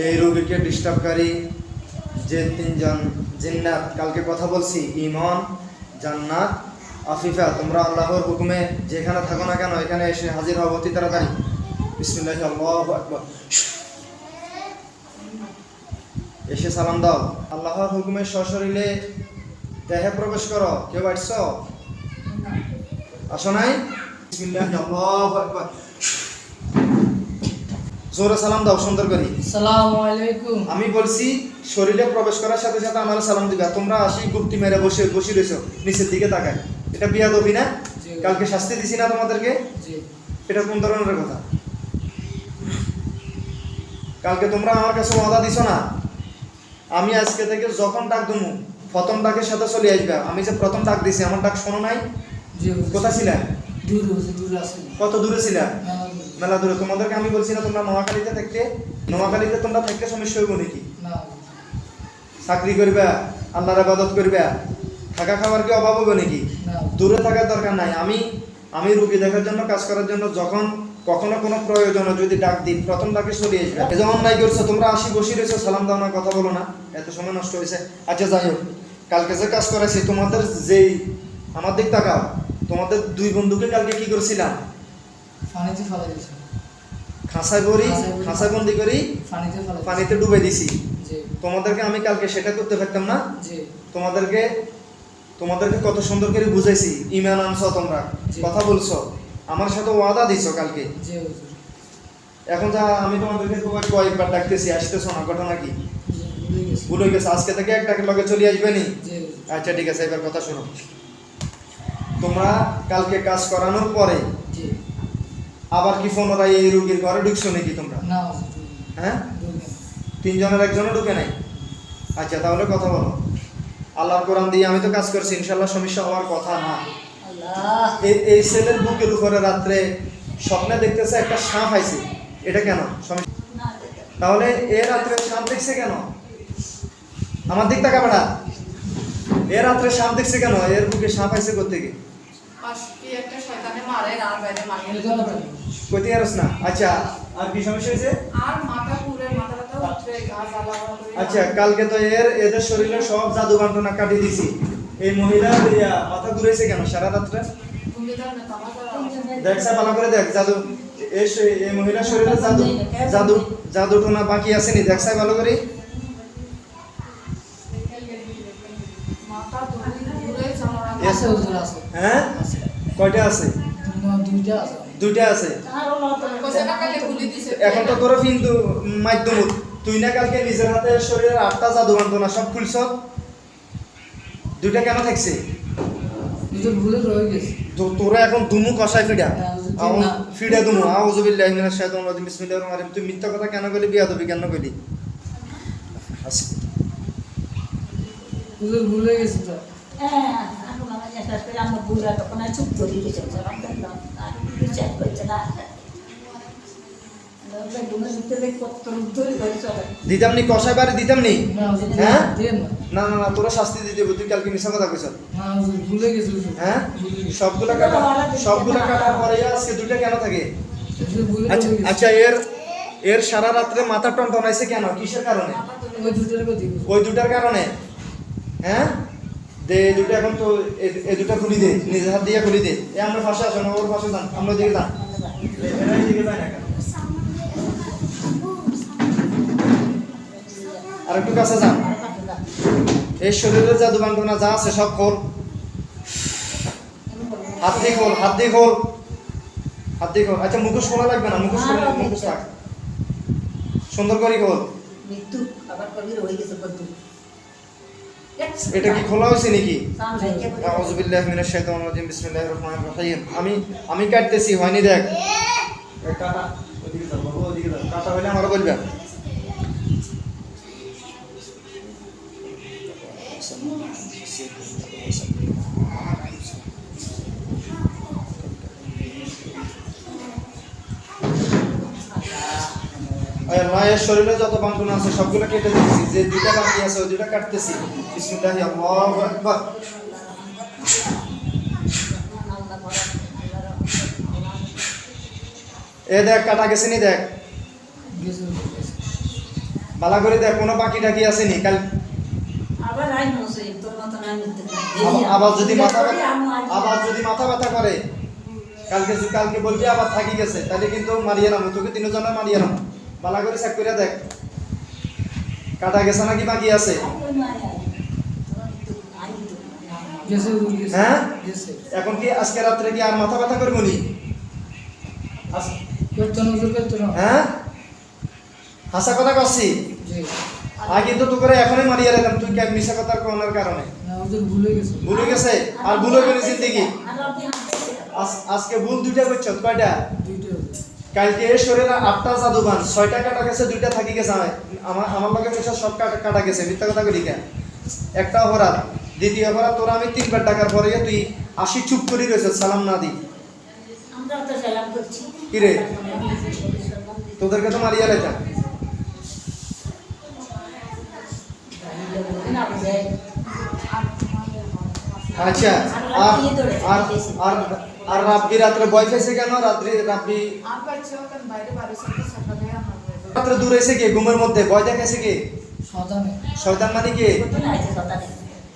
এই রোগীকে ডিস্টার্বকারী যে তিনজন জিন্নাত, কালকে কথা বলছি ইমন জান্নাত, আফিফা, তোমরা আল্লাহর হুকুমে যেখানে থাকো না কেন, এখানে এসে হাজির হও অতি তাড়াতাড়ি। এসে সালাম দাও। আল্লাহর হুকুমে সশরীরে দেহে প্রবেশ করো। কেউ আসছ? আসো নাই? বিসমিল্লাহ আল্লাহু আকবার। জোরে সালাম দাও সুন্দর করি। আলাইকুম। আমি বলছি শরীরে প্রবেশ করার সাথে সাথে আমার সালাম দিবা। তোমরা আসি গুপ্তি মেরে বসে বসে রয়েছো নিচের দিকে তাকায়। এটা বিয়া দবি না? কালকে শাস্তি দিছি না তোমাদেরকে? এটা কোন ধরনের কথা? কালকে তোমরা আমার কাছে ওয়াদা দিছো না? আমি আজকে থেকে যখন ডাক দেবো প্রথম ডাকের সাথে চলে আসবে। আমি যে প্রথম ডাক দিছি আমার ডাক শোনো নাই? জি হুজুর। কোথা ছিলা? দূর হচ্ছে দূর আছে। কত দূরে ছিলা? না, মেলা দূরে তোমাদেরকে আমি বলছি না তোমরা নোয়াখালীতে থাকতে নোয়াখালীতে তোমরা থাকতে সমস্যা হইব নাকি? চাকরি করবা আল্লাহর আবাদত করবা থাকা খাওয়ার কি অভাব হবে নাকি? দূরে থাকার দরকার নাই। আমি আমি রুগী দেখার জন্য কাজ করার জন্য যখন কখনো কোনো প্রয়োজন যদি ডাক দিই প্রথম ডাকে সরিয়ে আসবে। এই যে অন্যায় করছ তোমরা আসি বসে রয়েছো সালাম দাও না কথা বলো না। এত সময় নষ্ট হয়েছে। আচ্ছা যাই হোক। কালকে যে কাজ করাইছি তোমাদের যেই আমার দিক তাকাও। তোমাদের দুই বন্ধুকে কালকে কি করছিলাম? পানিতে ফেলা খাঁচায় বড়ি খাঁচায় বড়ি। বন্দি করি পানিতে পানিতে ডুবে দিছি। তোমাদেরকে আমি কালকে সেটা করতে পারতাম না। তোমাদেরকে তোমাদেরকে কত সুন্দর করে বুঝাইছি। ইমান আনছো তোমরা। কথা বলছো। আমার সাথে ওয়াদা দিছো কালকে। এখন যা আমি তোমাদেরকে কয়েক- কয়েকবার ডাকতেছি আসতেছো না ঘটনা কি? ভুলে গেছি। আজকে থেকে একটাকে লগে চলে আসবে নি? আচ্ছা ঠিক আছে এবার কথা শোনো। তোমরা কালকে কাজ করানোর পরে আবার কি পুনরায় এই রোগীর ঘরে ঢুকছো নাকি তোমরা। হ্যাঁ? তিনজনের একজনও ঢুকে নাই? আচ্ছা তাহলে কথা বলো। আল্লাহর কোরআন দিয়ে আমি তো কাজ করছি ইনশাল্লাহ সমস্যা হওয়ার কথা না। এই এই ছেলের বুকের উপরে রাত্রে স্বপ্নে দেখতেছে একটা সাপ আইছে। এটা কেন? সমস্যা তাহলে এ রাত্রে সাপ দেখছে কেন? আমার দিক তাকা বেড়া এ রাত্রে সাপ দেখছে কেন? এর বুকে সাপ আইছে কোথেকে একটা শয়তানে মারে আর বাইরে মারে। কইতে পারছ না। আচ্ছা আর কি সমস্যা হয়েছে? আর মাথা পুরে মাথাটা তো উঠে গা জ্বালা আচ্ছা কালকে তো এর এদের শরীরে সব জাদু বান্টনা কাটিয়ে দিছি। এই মহিলা মাথা ঘুরেছে কেন সারা রাত্রে? দেখছে ভালো করে দেখ জাদু এই মহিলার শরীরে জাদু জাদু জাদু টোনা বাকি আছে নি? দেখছে ভালো করে। মাথা হ্যাঁ? কয়টা আছে? দুইটা আছে। দিছে? এখন তো তোর কিন্তু মাধ্যম তুই না কালকে নিজের হাতে শরীরের আটটা জাদু বান্টনা সব খুলছ? দুইটা কেন থাকছে? তোরা এখন দুমু কষায় ফিডা। না। ফিডা দুমু আউযুবিল্লাহি মিনাশ শাইতানির রাজিম। বিসমিল্লাহির রহমানির রহিম। তুই মিথ্যা কথা কেন কইলি? বিয়া দবি কেন কইলি? হুজুর ভুলে গেছে তো। হ্যাঁ, এখন আমার বিশ্বাস করে আমরা বুড়া তখন আর চুপ করে দিয়েছে আর বিচার করছে না ঘুমের ভিতরে কত ধরে ধরে চলে দিতাম নি কষায় বাড়ি দিতাম নি হ্যাঁ? না না না তোরা শাস্তি দিতে তুই কালকে মিশা কথা কইছ হ্যাঁ সবগুলা কাটা সবগুলা কাটার পরে আজকে দুইটা কেন থাকে? আচ্ছা গেছে আচ্ছা এর এর সারা রাত্রে মাথা টনটনাইছে কেন? কিসের কারণে? ওই দুটার কারণে? হ্যাঁ? এই দুটো এখন তো, এই দুটো খুলি দে, নিজের হাত দিয়ে খুলি দে। এ, আমরা ফাঁসে আসো না ওর ফাঁসে যান আমরা দিকে যান আর একটু কাছে যান। এই শরীরের জাদু বান্টনা যা আছে সব খোল। হাত দিয়ে খোল, হাত দিয়ে খোল। হাত দিয়ে খোল। আচ্ছা মুখোশ খোলা লাগবে না? মুখোশ খোলা মুখোশ থাক সুন্দর করে খোল। মৃত্যু, আবার কবি রয়ে গেছে এটা কি খোলা হয়েছে নাকি? আউযুবিল্লাহি মিনাশ শাইতানির রাজিম বিসমিল্লাহির রহমানির রহিম। আমি আমি কাটতেছি হয়নি দেখ। কাটা ওদিকে যাও বাবা ওদিকে যাও। কাটা হইলে আমারে বলবে। মায়ের শরীরে যত বান্ধন আছে সবগুলো কেটে দিচ্ছি। যে দুইটা বাকি আছে ওই দুইটা কাটতেছি। বিসমিল্লাহি আল্লাহু আকবার। এ দেখ কাটা গেছে নি দেখ। বালা করে দেখ কোনো বাকি টাকি কাল মত না নিতে আবার- যদি মাথা আবার যদি মাথা ব্যথা করে কালকে কালকে বলবি আবার থাকি গেছে তাহলে কিন্তু মারিয়ে নামো তোকে তিনজনে মারিয়ে নামো। বালা করে চেক করে দেখ। কাটা গেছে নাকি বাকি আছে? হ্যাঁ? এখন কি আজকে রাত্রে কি আর মাথা ব্যথা করব নি? হ্যাঁ? হাসা কথা করছি আগে কিন্তু তো করে এখনই মারিয়ে রাখলাম তুই কেন মিশা কথার কোনার কারণে? ভুলে গেছে। ভুলে গেছে? আর ভুলে গেলে জিন্দিগি? আজ- আজকে ভুল দুইটা করছ কয়টা? কালকে শরীরে আটটা জাদুবান ছয়টা কাটা গেছে দুইটা থাকি গেছে আমার আমার আমার লগে মিশা সব কাটা কাটা গেছে মিথ্যা কথা করি কেন? একটা অপরাধ দ্বিতীয় অপরাধ তোরা আমি তিনবার টাকার পরে তুই আসি চুপ করি রয়েছে সালাম না দি। আমরা তো সালাম করছি। কি রে? তোদেরকে তো মারিয়া লেতাম আচ্ছা আর আর আর রাব্বি রাত্রে ভয় পেয়েছে কেন? রাত্রি রাব্বি আমার রাত্রে দূর এসে কে? ঘুমের মধ্যে? ভয় দেখাইছে কে? শয়তান। মানে কে?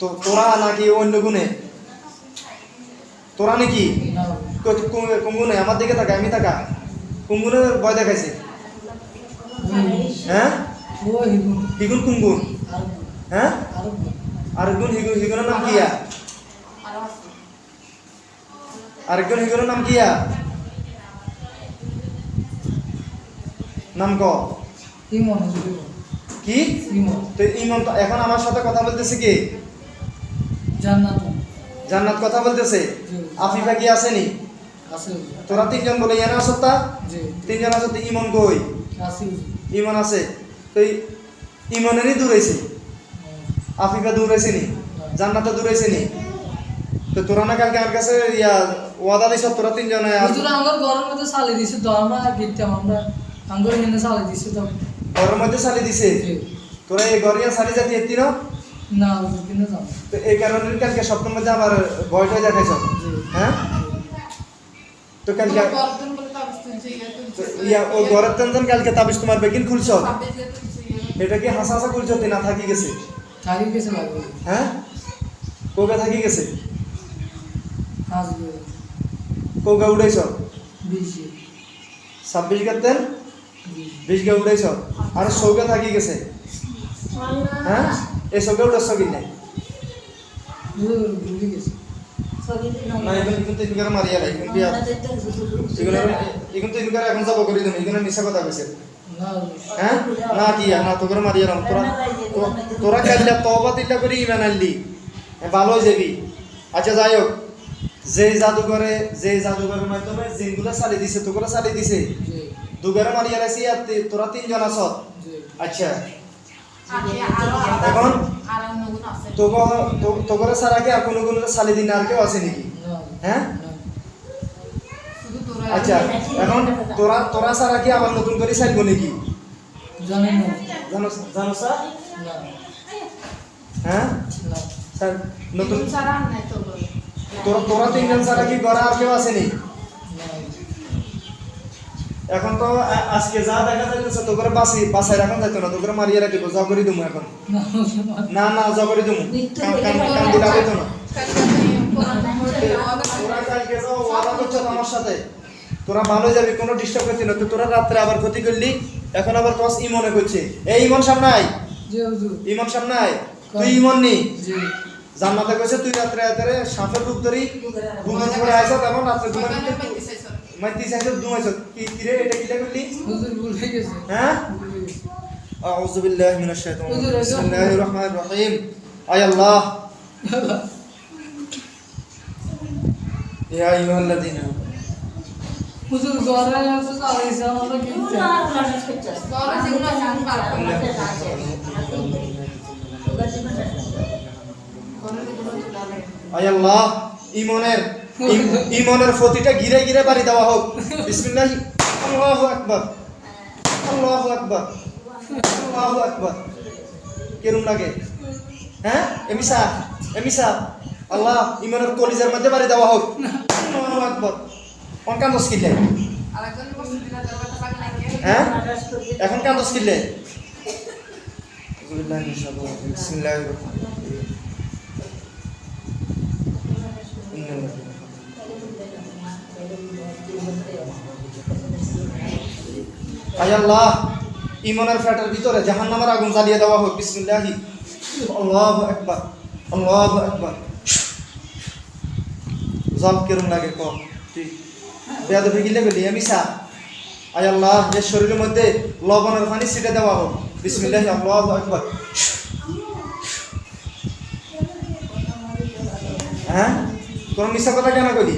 তো তোরা নাকি অন্য গুণে? তোরা নাকি? কো- কোন- গুণে আমার দিকে থাকা আমি থাকা কোন গুণে ভয় দেখাইছে। হ্যাঁ? হিগুন। কোন গুণ আর হ্যাঁ? আর আরেকজন হিগুন হিগুনের নাম কিয়া আরেকজন হিগুনের নাম কিয়া নাম ক? ইমন। কি? ইমন। তো ইমন এখন আমার সাথে কথা বলতেছে কে? জান্নাত। জান্নাত কথা বলতেছে? আফিফা কি আসেনি? তোরা তিনজন বলে ইয়ানা আসতা জি। তিনজন আছে ইমন কই? ইমন আছে। তো ইমনেরই দূরেছে আফিফা দূরেছে নি? জান্নাতে দূরেছে নি? তো তোরা না কালকে আমার কাছে ইয়া ওয়াদা দিছ তোরা তিনজনে আর হুজুর আমার ঘরের মধ্যে চালিয়ে দিছে তো আমরা গিরতাম আমরা আঙ্গুর হেনে চালিয়ে দিছে তো। ঘরের মধ্যে সালি দিছে? তোরা এই ঘরিয়া সালি জাতি এত্তি না? না হুজুর কিনে যাব তো এই কারণে কালকে স্বপ্নের মধ্যে আবার ভয়টা দেখাইছ? হ্যাঁ? তো কালকে ইয়ে তো ও ঘরের তেনজন কালকে তাবিজ তোমার বেগিন খুলছ? সাবে যে এটা কি হাসা হাসা খুলছ না থাকি গেছে? থাকি গেছে হ্যাঁ? কোকা থাকি গেছে? হাঁস কোকা উড়াইছ ছাব্বিশ গাতেন বেশি। গা উড়াইছ আর চৌকা থাকি গেছে। হ্যাঁ? এই চৌকা উড়াচ্ছ কি নাই? এখন যাব করি তুমি এগুলো মিছা কথা কইছে না হ্যাঁ না কি না তো করে মারিয়া রাম তোরা তোরা কাল্লা তওবা দিল্লা করে ইমান আনলি। এ ভালো যাবি। আচ্ছা যাই হোক যে জাদুঘরে যে জাদুঘরের মাধ্যমে জিনগুলো চালিয়ে দিছে তোগুলো চালিয়ে দিছে। জি। দুগারে মারিয়া রাখছি আর তোরা তিনজন আছ। আচ্ছা। এখন? আরও নগুন তো- তোগরে ছাড়া কি আর কোনো কোনো দিন আর কেউ আছে নাকি? হ্যাঁ না। শুধু তোরা আচ্ছা এখন তোরা তোরা ছাড়া কি আবার নতুন করে চাইব নাকি? জানো জানো স্যার? হ্যাঁ? স্যার নতুন নাই তো বলে তোরা তোরা তিনজন ছাড়া কি ঘরে আর কেউ আসেনি? এখন তো আজকে যা দেখা যাইতেছে তো করে বাসি বাসায় রাখন যাইতো না তো করে মারিয়ে রাখিব জ করে দিমু এখন। না না। জ করে দিমু না। তোরা কালকে যাও ওয়াদা করছ আমার সাথে? তোরা ভালো যাবি কোনো ডিস্টার্ব করছি না। তো তোরা রাত্রে আবার ক্ষতি করলি এখন আবার কস ইমনে করছে। এই ইমন সামনে আয়। জি হুজুর। ইমন সামনে আয়। তুই ইমন নি। জি। জান্নাতে কইছে তুই রাত্রে রাত্রে সাপের রূপ ধরি ঘুমের পরে আইছ তেমন রাত্রে ঘুমের মাইতি চাইছ ঘুমাইছ কি কি রে এটা কি করলি? হুজুর ভুল হয়ে গেছে। হ্যাঁ? আউযু বিল্লাহি মিনাশ শাইতানির রাজিম। বিসমিল্লাহির রহমানির রহিম। আয় আল্লাহ। ইয়া আইয়ুহাল্লাযিনা হুজুর গরা আছে আইসা আমরা কি চাই গরা যেগুলো জানবা আমরা আল্লাহ ইমনের ইমনের প্রতিটা ঘিরে ঘিরে বাড়ি দেওয়া হোক। বিসমিল্লাহ আল্লাহু আকবার আল্লাহু আকবার আল্লাহু আকবার। কেরম লাগে? হ্যাঁ? এমিসা এমিসা আল্লাহ ইমানের কলিজার মধ্যে বাড়ি দেওয়া হোক। আল্লাহু আকবার। কোন কান দশ কিলে হ্যাঁ? এখন কান দশ কিলে বিসমিল্লাহির রহমানির রহিম আল্লাহ ইমনের ফ্যাটের ভিতরে জাহান্নামের আগুন জ্বালিয়ে দেওয়া হোক, বিসমিল্লাহি। আল্লাহু আকবার আল্লাহু আকবার। জল কেরম লাগে ক? ঠিক। বেয়াদ ভেগিলে গেলি আমি সা আয় আল্লাহ এর শরীরের মধ্যে লবণের পানি ছিটে দেওয়া হোক, বিসমিল্লাহি, আল্লাহু আকবার। হ্যাঁ? কোন মিশা কথা কেন করি